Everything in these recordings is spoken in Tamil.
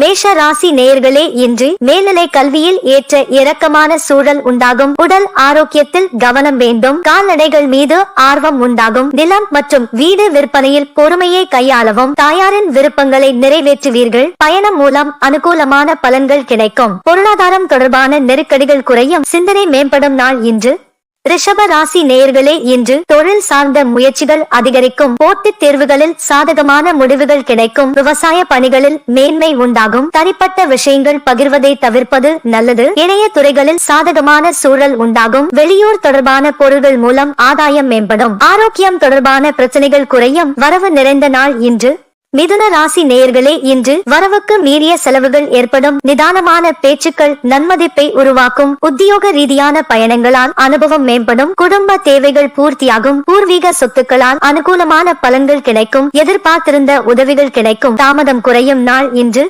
மேஷ ராசி நேயர்களே இன்று மேல்நிலை கல்வியில் ஏற்ற இறக்கமான சூழல் உண்டாகும். உடல் ஆரோக்கியத்தில் கவனம் வேண்டும். கால்நடைகள் மீது ஆர்வம் உண்டாகும். நிலம் மற்றும் வீடு விற்பனையில் பொறுமையை கையாளவும். தாயாரின் விருப்பங்களை நிறைவேற்றுவீர்கள். பயணம் மூலம் அனுகூலமான பலன்கள் கிடைக்கும். பொருளாதாரம் தொடர்பான நெருக்கடிகள் குறையும். சிந்தனை மேம்படும் நாள் இன்று. ரிஷப ராசி நேயர்களே இன்று தொழில் சார்ந்த முயற்சிகள் அதிகரிக்கும். போட்டித் தேர்வுகளில் சாதகமான முடிவுகள் கிடைக்கும். விவசாய பணிகளில் மேன்மை உண்டாகும். தனிப்பட்ட விஷயங்கள் பகிர்வதை தவிர்ப்பது நல்லது. இணைய துறைகளில் சாதகமான சூழல் உண்டாகும். வெளியூர் தொடர்பான பொருள்கள் மூலம் ஆதாயம் மேம்படும். ஆரோக்கியம் தொடர்பான பிரச்சனைகள் குறையும். வரவு நிறைந்த நாள் இன்று மிதுன ராசி நேயர்களே இன்று வரவுக்கு மீறிய செலவுகள் ஏற்படும் நிதானமான பேச்சுக்கள் நன்மதிப்பை உருவாக்கும் உத்தியோக ரீதியான பயணங்களால் அனுபவம் மேம்படும் குடும்ப தேவைகள் பூர்த்தியாகும் பூர்வீக சொத்துக்களால் அனுகூலமான பலன்கள் கிடைக்கும் எதிர்பார்த்திருந்த உதவிகள் கிடைக்கும் தாமதம் குறையும் நாள் இன்று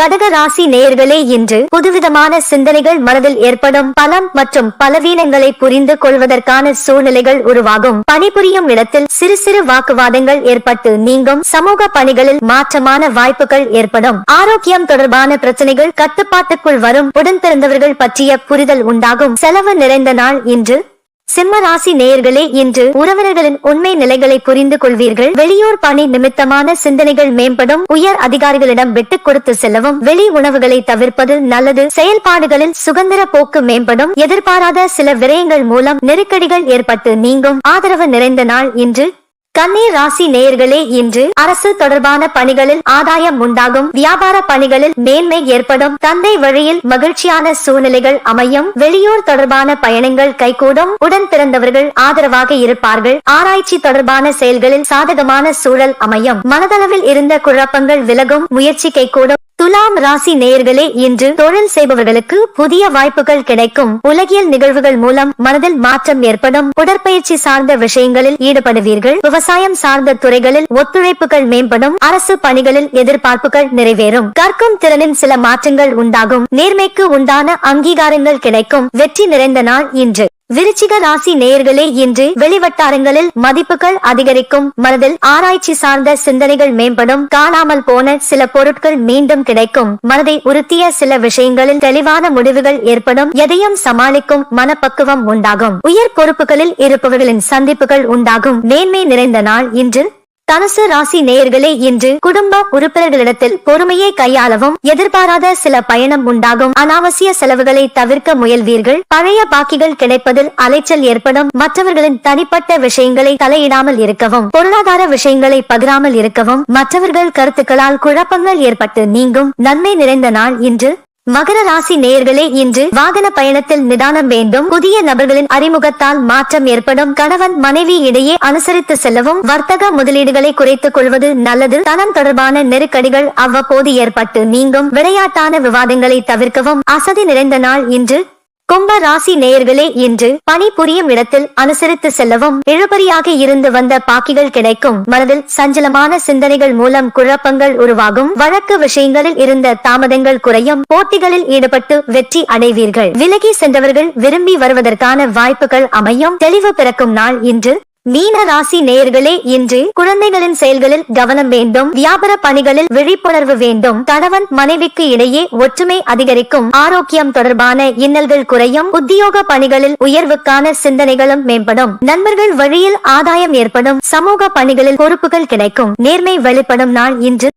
கடக ராசி நேயர்களே இன்று புதுவிதமான சிந்தனைகள் மனதில் ஏற்படும் பலம் மற்றும் பலவீனங்களை புரிந்து கொள்வதற்கான சூழ்நிலைகள் உருவாகும். பணிபுரியும் இடத்தில் சிறு சிறு வாக்குவாதங்கள் ஏற்பட்டு நீங்கும். சமூக பணிகளில் மாற்றமான வாய்ப்புகள் ஏற்படும். ஆரோக்கியம் தொடர்பான பிரச்சனைகள் கட்டுப்பாட்டுக்குள் வரும். உடன் பிறந்தவர்கள் பற்றிய புரிதல் உண்டாகும். செலவு நிறைந்த நாள் இன்று சிம்ம ராசி நேயர்களே இன்று உறவினர்களின் உண்மை நிலைகளை புரிந்து கொள்வீர்கள். வெளியூர் பணி நிமித்தமான சிந்தனைகள் மேம்படும். உயர் அதிகாரிகளிடம் விட்டு கொடுத்து செல்லவும். வெளி உணவுகளை தவிர்ப்பது நல்லது. செயல்பாடுகளில் சுதந்திர போக்கு மேம்படும். எதிர்பாராத சில விரயங்கள் மூலம் நெருக்கடிகள் ஏற்பட்டு நீங்கும். ஆதரவு நிறைந்த நாள் இன்று. கன்னி ராசி நேயர்களே இன்று அரசு தொடர்பான பணிகளில் ஆதாயம் உண்டாகும். வியாபார பணிகளில் மேன்மை ஏற்படும். தந்தை வழியில் மகிழ்ச்சியான சூழ்நிலைகள் அமையும். வெளியூர் தொடர்பான பயணங்கள் கைகூடும். உடன் பிறந்தவர்கள் ஆதரவாக இருப்பார்கள். ஆராய்ச்சி தொடர்பான செயல்களில் சாதகமான சூழல் அமையும். மனதளவில் இருந்த குழப்பங்கள் விலகும். முயற்சி கைகூடும். துலாம் ராசி நேயர்களே இன்று தொழில் செய்பவர்களுக்கு புதிய வாய்ப்புகள் கிடைக்கும். உலகியல் நிகழ்வுகள் மூலம் மனதில் மாற்றம் ஏற்படும். உடற்பயிற்சி சார்ந்த விஷயங்களில் ஈடுபடுவீர்கள். விவசாயம் சார்ந்த துறைகளில் ஒத்துழைப்புகள் மேம்படும். அரசு பணிகளில் எதிர்பார்ப்புகள் நிறைவேறும். கற்கும் திறனின் சில மாற்றங்கள் உண்டாகும். நேர்மைக்கு உண்டான அங்கீகாரங்கள் கிடைக்கும். வெற்றி நிறைந்த நாள் இன்று. விருச்சிக ராசி நேயர்களே இன்று வெளிவட்டாரங்களில் மதிப்புகள் அதிகரிக்கும். மனதில் ஆராய்ச்சி சார்ந்த சிந்தனைகள் மேம்படும். காணாமல் போன சில பொருட்கள் மீண்டும் கிடைக்கும். மனதை உறுத்திய சில விஷயங்களில் தெளிவான முடிவுகள் ஏற்படும். எதையும் சமாளிக்கும் மனப்பக்குவம் உண்டாகும். உயர் பொறுப்புகளில் இருப்பவர்களின் சந்திப்புகள் உண்டாகும். மேன்மை நிறைந்த நாள் இன்று தனுசு ராசி நேயர்களே இன்று குடும்ப உறுப்பினர்களிடத்தில் பொறுமையை கையாளவும் எதிர்பாராத சில பயணம் உண்டாகும். அனாவசிய செலவுகளை தவிர்க்க முயல்வீர்கள். பழைய பாக்கிகள் கிடைப்பதில் அலைச்சல் ஏற்படும். மற்றவர்களின் தனிப்பட்ட விஷயங்களை தலையிடாமல் இருக்கவும் பொருளாதார விஷயங்களை பகிராமல் இருக்கவும் மற்றவர்கள் கருத்துக்களால் குழப்பங்கள் ஏற்பட்டு நீங்கும். நன்மை நிறைந்த நாள் இன்று. மகர ராசி நேயர்களே இன்று வாகன பயணத்தில் நிதானம் வேண்டும். புதிய நபர்களின் அறிமுகத்தால் மாற்றம் ஏற்படும். கணவன் மனைவி இடையே அனுசரித்து செல்லவும். வர்த்தக முதலீடுகளை குறைத்துக் கொள்வது நல்லது. தனம் தொடர்பான நெருக்கடிகள் அவ்வப்போது ஏற்பட்டு நீங்கும். விளையாட்டான விவாதங்களை தவிர்க்கவும். அசதி நிறைந்த நாள் இன்று கும்ப ராசி நேயர்களே இன்று பணி புரியும் இடத்தில் அனுசரித்து செல்லவும் இழுபறியாக இருந்து வந்த பாக்கிகள் கிடைக்கும். மனதில் சஞ்சலமான சிந்தனைகள் மூலம் குழப்பங்கள் உருவாகும். வழக்கு விஷயங்களில் இருந்த தாமதங்கள் குறையும். போட்டிகளில் ஈடுபட்டு வெற்றி அடைவீர்கள். விலகி சென்றவர்கள் விரும்பி வருவதற்கான வாய்ப்புகள் அமையும். தெளிவு பிறக்கும் நாள் இன்று. மீன ராசி நேயர்களே இன்று குழந்தைகளின் செயல்களில் கவனம் வேண்டும் வியாபார பணிகளில் விழிப்புணர்வு வேண்டும். கணவன் மனைவிக்கு இடையே ஒற்றுமை அதிகரிக்கும். ஆரோக்கியம் தொடர்பான இன்னல்கள் குறையும். உத்தியோக பணிகளில் உயர்வுக்கான சிந்தனைகளும் மேம்படும். நண்பர்கள் வழியில் ஆதாயம் ஏற்படும். சமூக பணிகளில் பொறுப்புகள் கிடைக்கும். நேர்மை வெளிப்படும் நாள் இன்று.